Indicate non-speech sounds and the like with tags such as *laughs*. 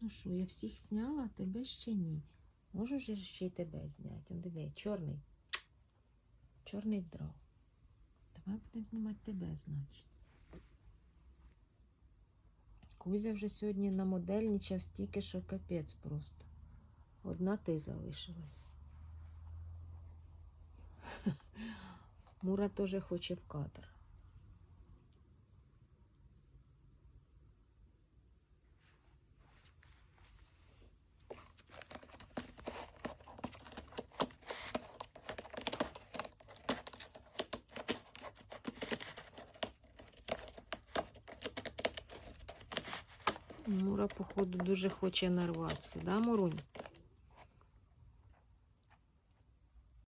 Ну що, я всіх зняла, а тебе ще ні. Можу ж ще й тебе зняти. Диви, чорний. Чорний вдрав. Давай будемо знімати тебе, значить. Кузя вже сьогодні намодельничав стільки, що капець просто. Одна ти залишилась. *laughs* Мура теж хоче в кадр. Мура, походу, дуже хоче нарватися, да, Мурунь?